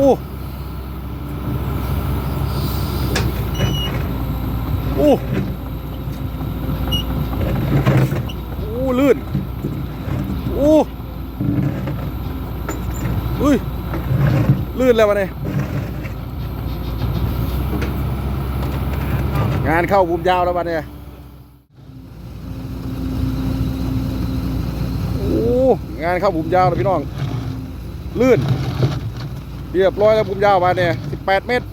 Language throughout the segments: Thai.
อ้โอ้โอ้ลื่นโอ้เฮ้ยลื่นแล้ววะเนี่ยงานเข้าบุมยาวแล้ววะเนี่ยโอ้งานเข้าบุมยาวแล้วพี่น้อง ลื่น เรียบร้อยแล้วบุมยาวมาเนี่ย18เมตร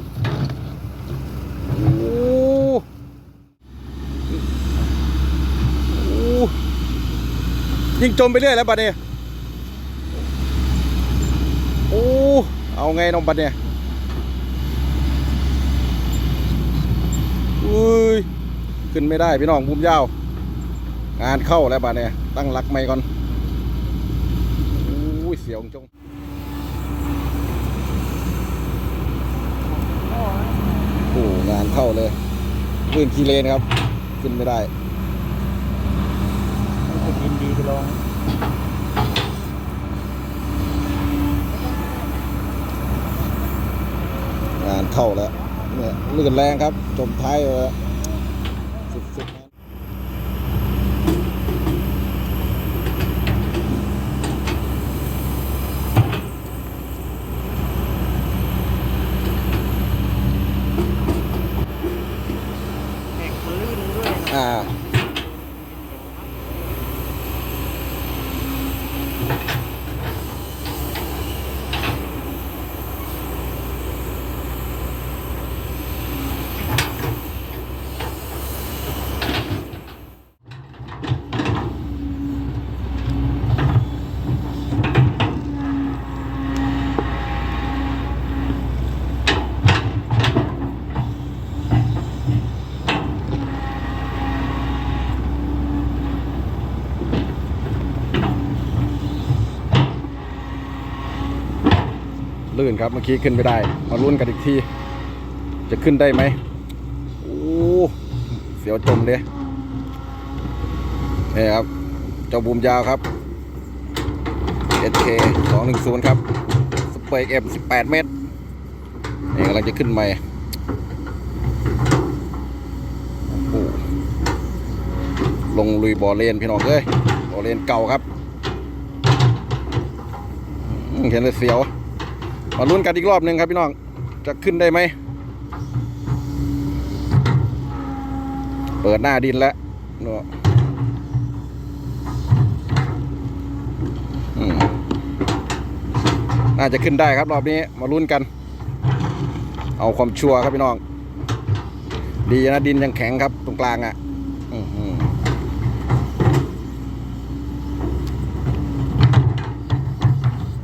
ยิงจมไปเรื่อยแล้วบัดเนี่ยโอ้เอาไงน้องบัดเนี่ยอุ้ยขึ้นไม่ได้พี่น้องบุมยาว งานเข้าแล้วบัดเนี่ยตั้งหลักไม่ก่อนโอ้ยเสียวจง โอ้โหงานเข้าเลย ปืนคีเลนครับ ขึ้นไม่ได้คุณยินดีไปลองงานเข้าแล้วเนี่ยลื่นแรงครับ จมท้ายเลยอะสุดๆนะ แข่งลื่ น ลื่นครับเมื่อกี้ขึ้นไม่ได้มาลุ้นกันอีกที จะขึ้นได้ไหมโอ้เสียวจมเลยนี่ครับ เจ้าบูมยาวครับ SK 210 ครับสเปกเอ็ม18 เมตรนี่กำลังจะขึ้นใหม่โอ้ลงลุยบ่อเลนพี่น้องเอ้ยบ่อเลนเก่าครับ เห็นเลยเสียว มาลุ้นกันอีกรอบหนึ่งครับพี่น้อง จะขึ้นได้ไหม เปิดหน้าดินแล้วเนาะน่าจะขึ้นได้ครับรอบนี้มาลุ้นกัน เอาความชัวร์ครับพี่น้อง ดีนะดินยังแข็งครับตรงกลางอะ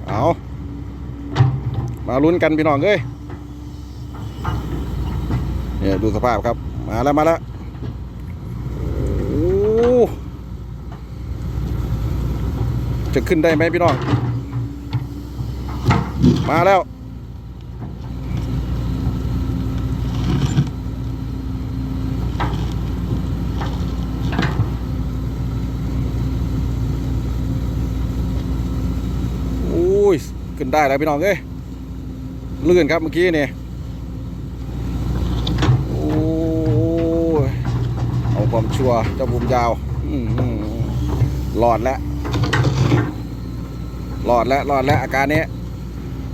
เอา มาลุ้นกันพี่น้องเอ้ยเนี่ยดูสภาพครับ มาแล้วมาแล้วโอ้จะขึ้นได้ไหมพี่น้อง มาแล้วโอ้ย ขึ้นได้แล้วพี่น้องเอ้ย ลื่นครับเมื่อกี้นี่โอ้ยเอาความชัวเจ้าบุมยาวอื้อหือหลอดแล้วหลอดแล้วหลอดแล้วอาการนี้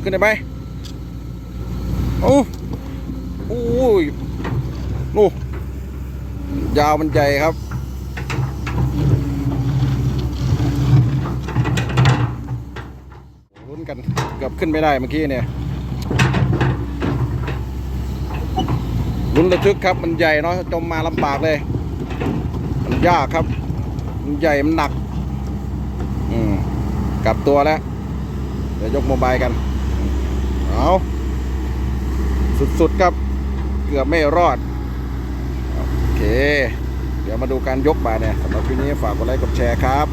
ขึ้นได้ไหมโอ้โอ้ยนู่ยาวมันใหญ่ครับลุ้นกันเกือบขึ้นไม่ได้เมื่อกี้เนี่ย ลุ้นระทึกครับ มันใหญ่เนาะจมมาลำบากเลย มันยากครับ มันใหญ่มันหนัก อืมกลับตัวแล้ว เดี๋ยวยกโมบายกัน เอาสุดๆครับ เกือบไม่รอด โอเค เดี๋ยวมาดูการยกบาเนี่ยสำหรับคลิปนี้ฝากกดไลค์กดแชร์ครับ